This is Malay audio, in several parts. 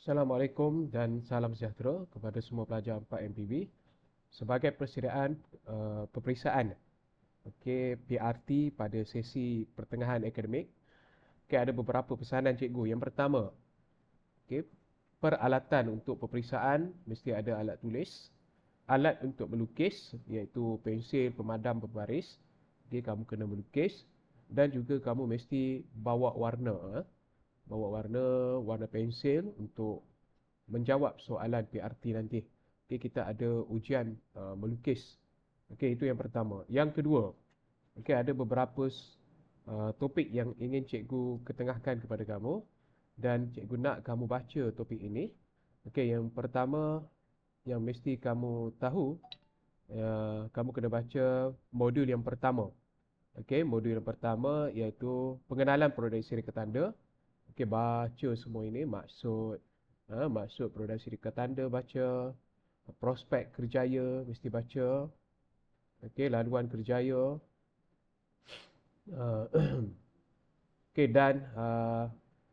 Assalamualaikum dan salam sejahtera kepada semua pelajar 4 MPB. Sebagai persediaan uh, peperiksaan okay, PRT pada sesi pertengahan akademik, okay, ada beberapa pesanan cikgu. Yang pertama, okay, peralatan untuk peperiksaan mesti ada alat tulis, alat untuk melukis iaitu pensil, pemadam, berbaris. Okay, kamu kena melukis dan juga kamu mesti bawa warna. Eh bawa warna, warna pensil untuk menjawab soalan PRT nanti. Okay, kita ada ujian uh, melukis. Okey, itu yang pertama. Yang kedua, okay, ada beberapa uh, topik yang ingin cikgu ketengahkan kepada kamu dan cikgu nak kamu baca topik ini. Okey, yang pertama yang mesti kamu tahu, uh, kamu kena baca modul yang pertama. Okey, modul yang pertama iaitu pengenalan produk siri ketanda. Okey, baca semua ini maksud ha, maksud produk syarikat tanda baca prospek kerjaya mesti baca. Okey, laluan kerjaya. Uh, Okey dan uh,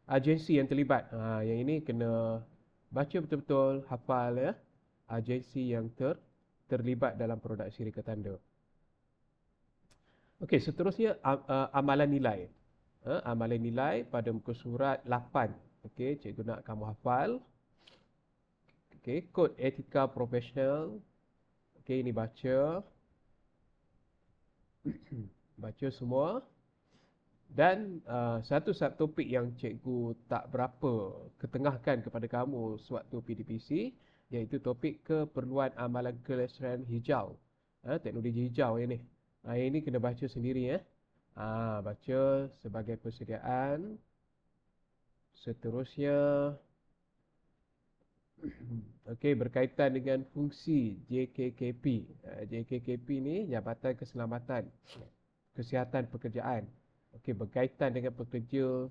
agensi yang terlibat. Ha, yang ini kena baca betul-betul hafal ya. Agensi yang ter terlibat dalam produk syarikat tanda. Okey, seterusnya uh, amalan nilai ha, amalan nilai pada muka surat 8. Okey, cikgu nak kamu hafal. Okey, kod etika profesional. Okey, ini baca. baca semua. Dan uh, satu satu topik yang cikgu tak berapa ketengahkan kepada kamu sewaktu PDPC iaitu topik keperluan amalan kelestarian hijau. Ha, teknologi hijau ini. Ha, ini kena baca sendiri ya. Eh. Ha, baca sebagai persediaan. Seterusnya. Okey, berkaitan dengan fungsi JKKP. Ha, JKKP ni Jabatan Keselamatan Kesihatan Pekerjaan. Okey, berkaitan dengan pekerja.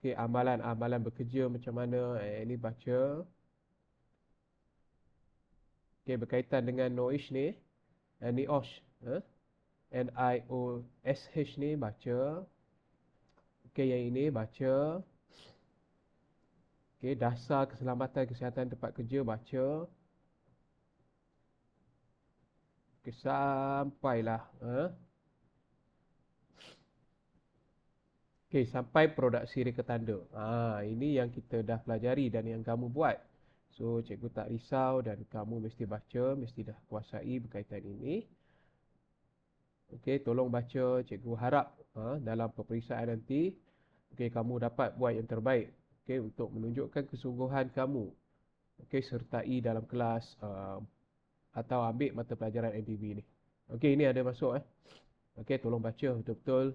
Okey, amalan-amalan bekerja macam mana. Eh, ini baca. Okey, berkaitan dengan NOISH ni. Eh, NIOSH. Eh? N-I-O-S-H ni baca. Okey, yang ini baca. Okey, dasar keselamatan kesihatan tempat kerja baca. Okey, sampailah. Ha? Okey, sampai produk siri ketanda. Ha, ini yang kita dah pelajari dan yang kamu buat. So, cikgu tak risau dan kamu mesti baca, mesti dah kuasai berkaitan ini. Okey, tolong baca. Cikgu harap ha, dalam peperiksaan nanti okey kamu dapat buat yang terbaik. Okey, untuk menunjukkan kesungguhan kamu. Okey, sertai dalam kelas uh, atau ambil mata pelajaran MPB ni. Okey, ini ada masuk eh. Okey, tolong baca betul-betul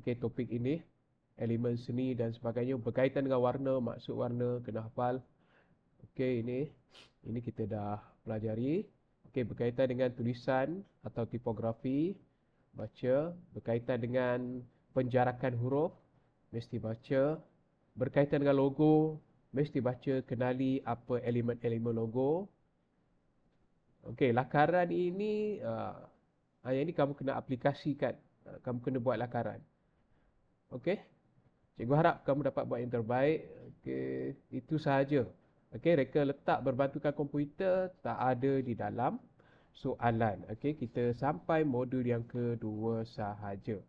okey topik ini. Elemen seni dan sebagainya berkaitan dengan warna, maksud warna kena hafal. Okey, ini ini kita dah pelajari. Okey, berkaitan dengan tulisan atau tipografi baca berkaitan dengan penjarakan huruf mesti baca. Berkaitan dengan logo mesti baca kenali apa elemen-elemen logo. Okey lakaran ini uh, yang ini kamu kena aplikasikan uh, kamu kena buat lakaran. Okey? Cikgu harap kamu dapat buat yang terbaik. Okey itu sahaja. Okey reka letak berbantukan komputer tak ada di dalam soalan. Okey, kita sampai modul yang kedua sahaja.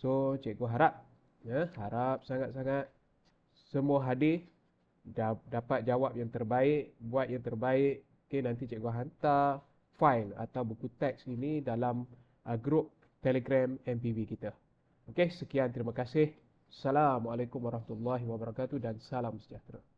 So, cikgu harap ya, harap sangat-sangat semua hadir dapat jawab yang terbaik, buat yang terbaik. Okey, nanti cikgu hantar file atau buku teks ini dalam uh, grup Telegram MPV kita. Okey, sekian terima kasih. Assalamualaikum warahmatullahi wabarakatuh dan salam sejahtera.